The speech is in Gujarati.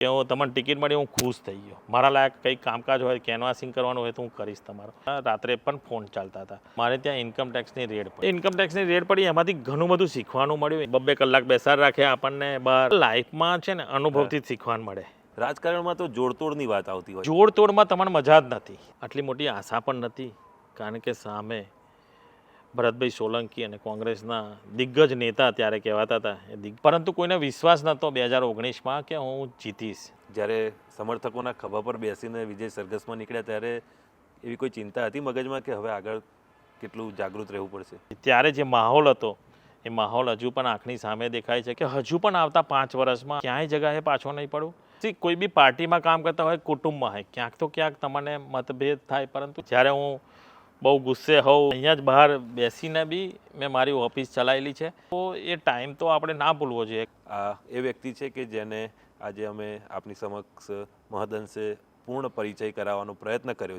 કે હું તમને ટિકિટ મળી હું ખુશ થઈ ગયો. મારા લાયક કંઈક કામકાજ હોય કેનવાસિંગ કરવાનું હોય તો હું કરીશ તમારો. રાત્રે પણ ફોન ચાલતા હતા. મારે ત્યાં ઇન્કમ ટેક્સની રેડ પડી. ઇન્કમ ટેક્સની રેડ પડી એમાંથી ઘણું બધું શીખવાનું મળ્યું. બબ્બે કલાક બેસાડ રાખ્યા આપણને બહાર. લાઈફમાં છે ને અનુભવથી જ શીખવાનું મળે. રાજકારણમાં તો જોડતોડની વાત આવતી હોય. જોડતોડમાં તમને મજા જ નથી. આટલી મોટી આશા પણ નથી. કારણ કે સામે ભરતભાઈ સોલંકી અને કોંગ્રેસના દિગ્ગજ નેતા ત્યારે કહેવાતા હતા એ દિગ પરંતુ કોઈને વિશ્વાસ નહોતો બે હજાર ઓગણીસમાં કે હું જીતીશ. જ્યારે સમર્થકોના ખભા પર બેસીને વિજય સરઘસમાં નીકળ્યા ત્યારે એવી કોઈ ચિંતા હતી મગજમાં કે હવે આગળ કેટલું જાગૃત રહેવું પડશે? ત્યારે જે માહોલ હતો એ માહોલ હજુ પણ આંખની સામે દેખાય છે કે હજુ પણ આવતા પાંચ વર્ષમાં ક્યાંય જગાએ પાછો નહીં See, કોઈ બી પાર્ટીમાં કામ કરતા હોય કુટુંબમાં હોય ક્યાંક તો ક્યાંક તમને મતભેદ થાય પરંતુ જ્યારે હું બહુ ગુસ્સે હોઉં. અહીંયા જ બહાર બેસીને બી મેં મારી ઓફિસ ચલાવેલી છે. તો એ ટાઈમ તો આપણે ના ભૂલવો જોઈએ. આ એ વ્યક્તિ છે કે જેને આજે અમે આપની સમક્ષ મહદઅંશે પૂર્ણ પરિચય કરાવવાનો પ્રયત્ન કર્યો